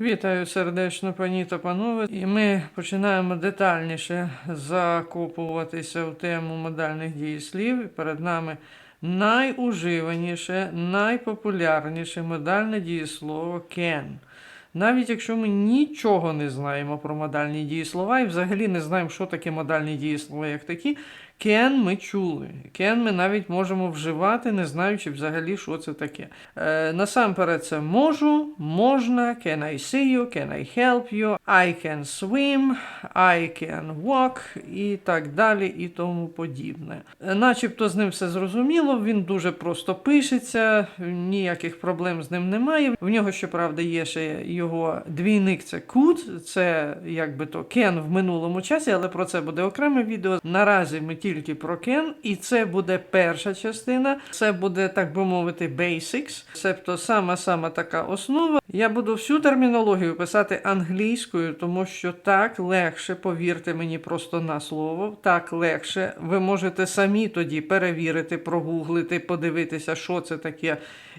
Вітаю сердечно, пані та панове. І ми починаємо детальніше закопуватися в тему модальних дієслів. Перед нами найуживаніше, найпопулярніше модальне дієслово can. Навіть якщо ми нічого не знаємо про модальні дієслова і взагалі не знаємо, що таке модальні дієслова як такі, can ми чули. Can ми навіть можемо вживати, не знаючи взагалі, що це таке. Е, насамперед, це можу, можна, can I see you, can I help you, I can swim, I can walk і так далі, і тому подібне. Е, Начебто з ним все зрозуміло, він дуже просто пишеться, ніяких проблем з ним немає. В нього, щоправда, є ще його двійник, це could, це якби то can в минулому часі, але про це буде окреме відео. Наразі ми тільки про can, і це буде перша частина. Це буде, так би мовити, basics, себто сама-сама така основа. Я буду всю термінологію писати англійською, тому що так легше, повірте мені просто на слово, так легше. Ви можете самі тоді перевірити, прогуглити, подивитися, що це таке,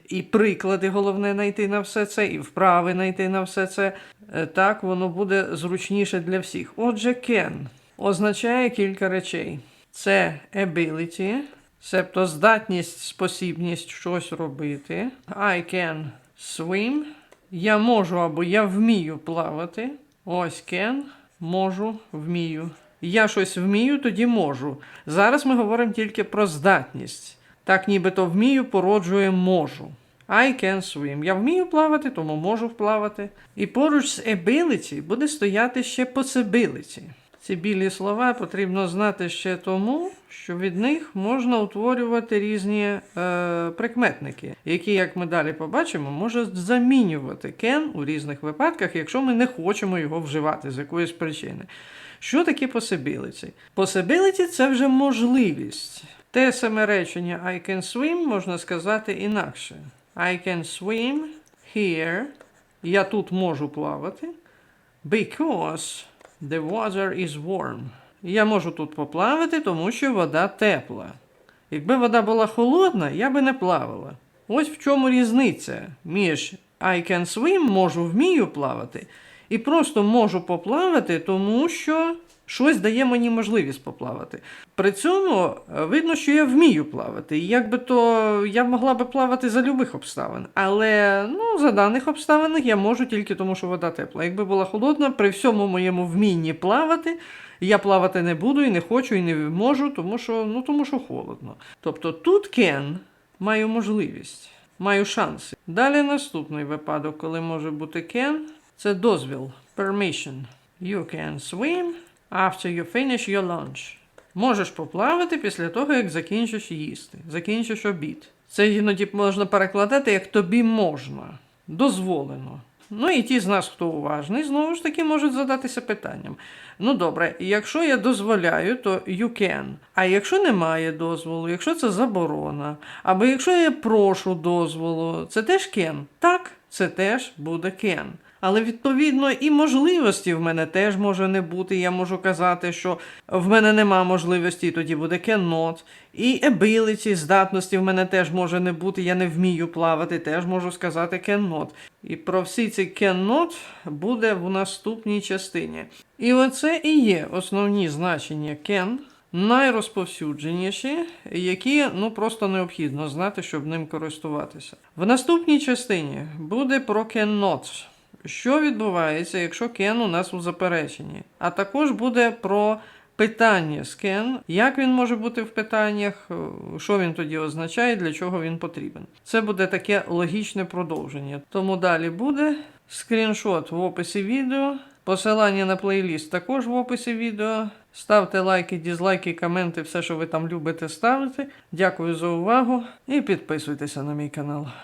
і приклади головне знайти на все це, і вправи знайти на все це. Е, Так воно буде зручніше для всіх. Отже, can означає кілька речей. Це ability, себто здатність, спосібність щось робити. I can swim. Я можу або я вмію плавати. Ось can, можу, вмію. Я щось вмію, тоді можу. Зараз ми говоримо тільки про здатність. Так, нібито вмію, породжує можу. I can swim. Я вмію плавати, тому можу вплавати. І поруч з ability буде стояти ще possibility. Ці білі слова потрібно знати ще тому, що від них можна утворювати різні е, прикметники, які, як ми далі побачимо, можуть замінювати can у різних випадках, якщо ми не хочемо його вживати з якоїсь причини. Що таке possibility? Possibility – це вже можливість. Те саме речення I can swim можна сказати інакше. I can swim here. Я тут можу плавати. Because the water is warm. Я можу тут поплавати, тому що вода тепла. Якби вода була холодна, я би не плавала. Ось в чому різниця між I can swim, можу вмію плавати, і просто можу поплавати, тому що щось дає мені можливість поплавати. При цьому е, видно, що я вмію плавати. І якби то я могла би плавати за любих обставин. Але ну, за даних обставин я можу тільки тому, що вода тепла. Якби була холодна, при всьому моєму вмінні плавати, я плавати не буду і не хочу, і не можу, тому що, ну, тому що холодно. Тобто тут can маю можливість, маю шанси. Далі наступний випадок, коли може бути can, це дозвіл, permission. You can swim after you finish your lunch. Можеш поплавати після того, як закінчиш їсти, закінчиш обід. Це іноді можна перекладати як тобі можна, дозволено. Ну і ті з нас, хто уважний, знову ж таки можуть задатися питанням. Ну добре, якщо я дозволяю, то you can. А якщо немає дозволу, якщо це заборона, або якщо я прошу дозволу, це теж can? Так, це теж буде can. Але відповідно і можливості в мене теж може не бути. Я можу казати, що в мене нема можливості, тоді буде cannot. І ability, здатності в мене теж може не бути. Я не вмію плавати, теж можу сказати cannot. І про всі ці cannot буде в наступній частині. І оце і є основні значення can. Найрозповсюдженіші, які ну просто необхідно знати, щоб ним користуватися. В наступній частині буде про cannot. Що відбувається, якщо can у нас у запереченні? А також буде про питання з can, як він може бути в питаннях, що він тоді означає, для чого він потрібен. Це буде таке логічне продовження. Тому далі буде скріншот в описі відео. Посилання на плейліст також в описі відео. Ставте лайки, дізлайки, коменти, все, що ви там любите ставити. Дякую за увагу і підписуйтеся на мій канал.